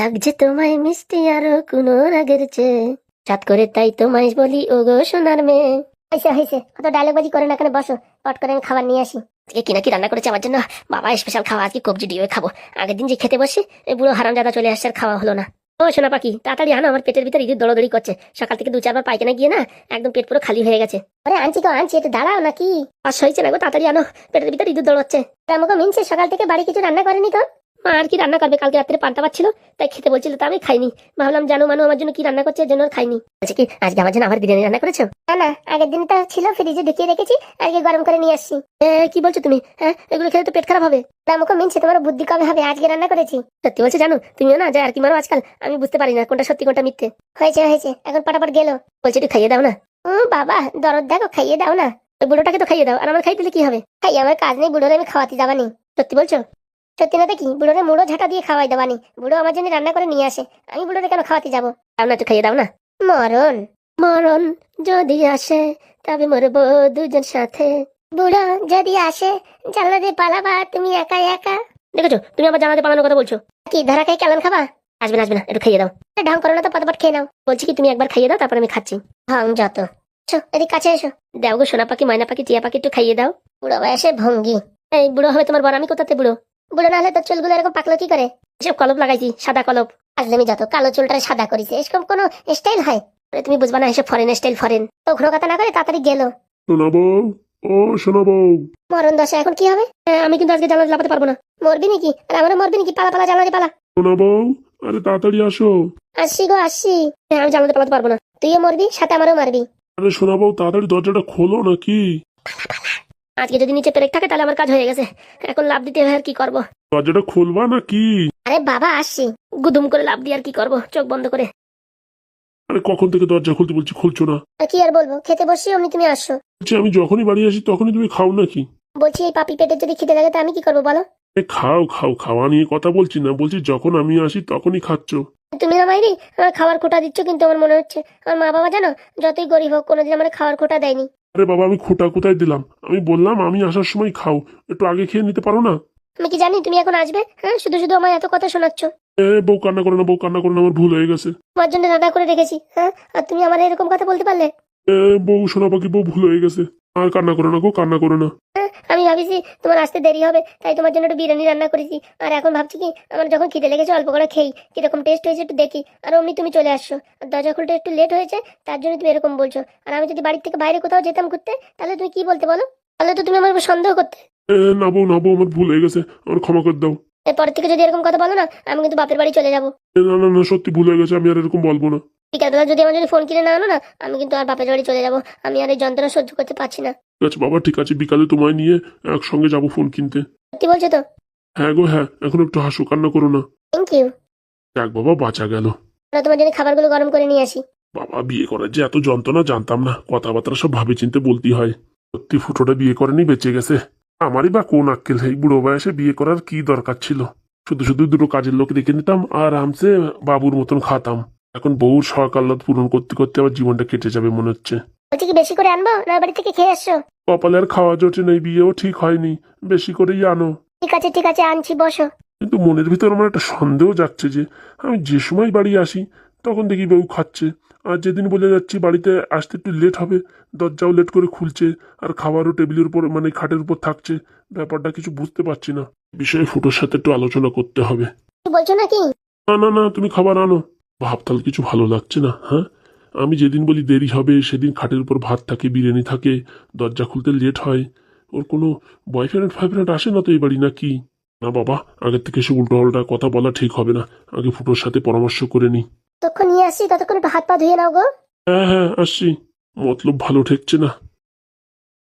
লাগছে তোমায় মিষ্টি আরও কোনো রাগের চেয়ে। চাঁদ করে তাই তোমায় বলি ও গো সোনার মেয়ে। হয়েছে হয়েছে, অত ডায়লগ বাজি করে না কেন, বসো, পট করে আমি খাবার নিয়ে আসি। কিনা কি রান্না করেছে আমার জন্য? বাবা স্পেশাল খাওয়া, আজকে কবজি দিয়ে খাব। আগের দিন যে খেতে বসে এই বুড়ো হারাম জাদা চলে আসছে আর খাওয়া হলো না। ও সোনা পাখি, তাড়াতাড়ি আনো, আমার পেটের ভিতরে ইঁদুর দৌড়দৌড়ি করছে। সকাল থেকে দু চারবার পায়খানা গিয়ে না, একদম পেট পুরো খালি হয়ে গেছে। আরে আনছি তো, আনছি, একটু দাঁড়াও নাকি? আর সইছে না গো, তাড়াতাড়ি আনো, পেটের ভিতরে ইঁদুর দৌড়চ্ছে। আমাকে মিনছে, সকাল থেকে বাড়ি কিছু রান্না করেনি তো? মা আর কি রান্না করবে? কালকে রাত্রে পান্তা পাচ্ছিল তাই খেতে বলছিল তা আমি খাইনি। ভাবলাম জানো মানু আমার জন্য কি রান্না করছে এর জন্য খাইনি। আচ্ছা কি আজকে আমার জন্য আবার বিরিয়ানি রান্না করেছ? না না আগের দিন তো ছিল ফ্রিজে ঢুকিয়ে রেখেছি আজকে গরম করে নিয়ে আসছি। কি বলছো তুমি? হ্যাঁ এগুলো খেলে তো পেট খারাপ হবে। না আমাকে মিনছে তোমার বুদ্ধি কবে হবে? আজকে রান্না করেছি। সত্যি বলছো জানো? তুমিও না যায় আর কি মারো আজকাল? আমি বুঝতে পারি না কোনটা সত্যি কোনটা মিথ্যে। হয়েছে হয়েছে এখন পটাপট গেল। বলছি একটু খাইয়ে দাও না। ও বাবা দরদ দেখো খাইয়ে দাও না। ওই বুড়োটাকে তো খাইয়ে দাও আর আমার খাই দিলে কি হবে? খাই আমার কাজ নেই বুড়োরে আমি খাওয়াতে যাবানি। সত্যি বলছো? সত্যি না দেখি বুড়োরে মুড়ো ঝাঁটা দিয়ে খাওয়াই দেবানি বুড়ো আমার জন্য রান্না করে নিয়ে আসে। আমি বুড়োরে কেন খাওয়াতে যাব? দাও না, একটু খাইয়ে দাও না। মরণ মরণ যদি আসে, তবে মরবো দুজন সাথে। বুড়ো যদি আসে জানলা দিয়ে পালাবা, তুমি একা একা। দেখেছ, তুমি আমার জানাতে পালানোর কথা বলছো? কি, ধরা খাই কেমন খাবা? আসবে না আসবে না, একটু খাইয়ে দাও। ঢং করো না তো, পটাপট খেয়ে নাও। বলছি কি, তুমি একবার খাইয়ে দাও, তারপর আমি খাচ্ছি। ঢং যত। এসো এদিক কাছে এসো। দাও গো, সোনা পাখি, ময়না পাখি, টিয়া পাখি, একটু খাইয়ে দাও। বুড়ো বয়সে ভঙ্গি। এই, বুড়ো হবে তোমার বড় আমি কোথাতে বুড়ো? বুড়ো না হলে তোর চুলগুলো এরকম পাকলো কি করে? এসব কলপ লাগাইছি সাদা কলপ আসলে আমি যত কালো চুলটা সাদা করিছে এরকম কোনো স্টাইল হয়? তুমি বুঝবা না এসব ফরেন স্টাইল ফরেন তো ঘুরো কথা না করে তাড়াতাড়ি গেল। শোনা বউ ও শোনা বউ। মরণ দশা এখন কি হবে? হ্যাঁ, আমি কিন্তু আজকে জানলা লাগাতে পারব না। মরবি নাকি? আর আমারও মরবি নাকি? পালা পালা জানলা পালা। শোনা বউ আরে তাড়াতাড়ি আসো। আসছি গো আসছি। হ্যাঁ, আমি জানলাতে পালাতে পারব না। তুইও মরবি সাথে আমারও মারবি। আরে শোনা বউ তাড়াতাড়ি দরজাটা খোলো নাকি। আজকে যদি নিচে পেরেক থাকে তাহলে আমার কাজ হয়ে গেছে। এখন লাভ দিতে হয় আর কি করব। দরজাটা খুলবা নাকি? আরে বাবা আসছি। গুদুম করে লাভ দিয়ে আর কি করব চোখ বন্ধ করে। আরে কখন থেকে দরজা খুলতে বলছি খুলছো না? আর কি আর বলব? খেতে বসছি অমনি তুমি আসছো বলছি আমি যখনই বাড়ি আসি তখনই তুমি খাও নাকি? বলছি এই পাপি পেটের যদি খিদে লাগে তা আমি কি করব বলো? এ খাও খাও খাওয়া নিয়ে কথা বলছি না। বলছি যখন আমি আসি তখনই খাচ্ছ। তুমি না মাইরি আমার খাবার খোটা দিচ্ছ কিন্তু আমার মনে হচ্ছে। আমার মা বাবা জানো যতই গরিব হোক কোনোদিন আমার খাওয়ার খোটা দেয়নি। আরে বাবা আমি খোটা কোথায় দিলাম? আমি বললাম আমি আসার সময় খাও। একটু আগে খেয়ে নিতে পারো না? আমি কি জানি তুমি এখন আসবে? হ্যাঁ শুধু শুধু আমার এত কথা শোনাচ্ছ। এ বউ কান্না করে না বউ কান্না করে না আমার ভুল হয়ে গেছে। তোমার জন্য রান্না করে রেখেছি হ্যাঁ? আর তুমি আমার এরকম কথা বলতে পারলে? এ বউ শোনা পাখি বউ ভুল হয়ে গেছে। আর কান্না করো না গো কান্না করো না। হ্যাঁ, আমি ভাবিছি তোমার আসতে দেরি হবে তাই তোমার জন্য একটু বিরিয়ানি রান্না করেছি। আর এখন ভাবছি কি আমার যখন খিদে লেগেছে অল্প করে খেই কীরকম টেস্ট হয়েছে একটু দেখি। আর অমনি তুমি চলে আসছো আর দরজা খুলতে একটু লেট হয়েছে তার জন্য তুমি এরকম বলছো। আর আমি যদি বাড়ির থেকে বাইরে কোথাও যেতাম ঘুরতে তাহলে তুমি কি বলতে বলো? তাহলে তো তুমি আমার উপর সন্দেহ করতে। না বউ না বউ আমার ভুল হয়ে গেছে আমার ক্ষমা করে দাও। এরপর থেকে যদি এরকম কথা বলো না আমি কিন্তু বাপের বাড়ি চলে যাব। না না না সত্যি ভুল হয়ে গেছে আমি আর এরকম বলব না। বিকালবেলা যদি আমার যদি ফোন কিনে না আনো না আমি কিন্তু আর বাপের বাড়ি চলে যাব। আমি আর এই যন্ত্রণা সহ্য করতে পারছি না। ঠিক আছে বাবা ঠিক আছে বিকালে তোমায় নিয়ে একসঙ্গে যাব ফোন কিনতে। সত্যি বলছো তো? হ্যাঁ গো হ্যাঁ এখন একটু হাসো কান্না করো না। থ্যাংক ইউ যাক বাবা বাঁচা গেল। তোমার জন্য খাবারগুলো গরম করে নিয়ে আসি। বাবা বিয়ে করার যে এত যন্ত্রণা জানতাম না। কথাবার্তা সব ভাবে চিনতে বলতেই হয়। সত্যি ফুটোটা বিয়ে করেনি বেঁচে গেছে। আমারই বা কোন আক্কেল এই বুড়ো বয়সে বিয়ে করার কি দরকার ছিল? শুধু শুধু দুটো কাজের লোক রেখে নিতাম আর আরামসে বাবুর মতন খাতাম এখন বউর সকাল্লাদ পূরণ করতে করতে আমার জীবনটা কেটে যাবে মনে হচ্ছে। বলছি কি বেশি করে আনব? না বাড়ি থেকে খেয়ে আসছো? কপালে আর খাওয়া জোটে নেই বিয়েও ঠিক হয়নি। বেশি করেই আনো। ঠিক আছে ঠিক আছে আনছি বসো। কিন্তু মনের ভিতর আমার একটা সন্দেহ যাচ্ছে যে আমি যে সময় বাড়ি আসি তখন দেখি বউ খাচ্ছে। আর যেদিন বলে যাচ্ছি বাড়িতে আসতে একটু লেট হবে দরজাও লেট করে খুলছে আর খাবারও টেবিলের উপর মানে খাটের উপর থাকছে। ব্যাপারটা কিছু বুঝতে পারছি না। বিষয়ে ফুটোর সাথে একটু আলোচনা করতে হবে। বলছো নাকি? না না না তুমি খাবার আনো। ভাবতাল কিছু ভালো লাগছে না হ্যাঁ? আমি যেদিন বলি দেরি হবে সেদিন খাটের উপর ভাত থাকে বিরিয়ানি থাকে দরজা খুলতে লেট হয়। ওর কোনো বয়ফ্রেন্ড ফয়ফ্রেন্ড আসে না তো এই বাড়ি নাকি? না বাবা আগের থেকে সে উল্টো পাল্টা কথা বলা ঠিক হবে না। আগে ফুটোর সাথে পরামর্শ করে নি। তখন নিয়ে আসছি ততক্ষণ হাত পা ধুয়ে নাও গো। হ্যাঁ হ্যাঁ আসছি। মতলব ভালো ঠেকছে না।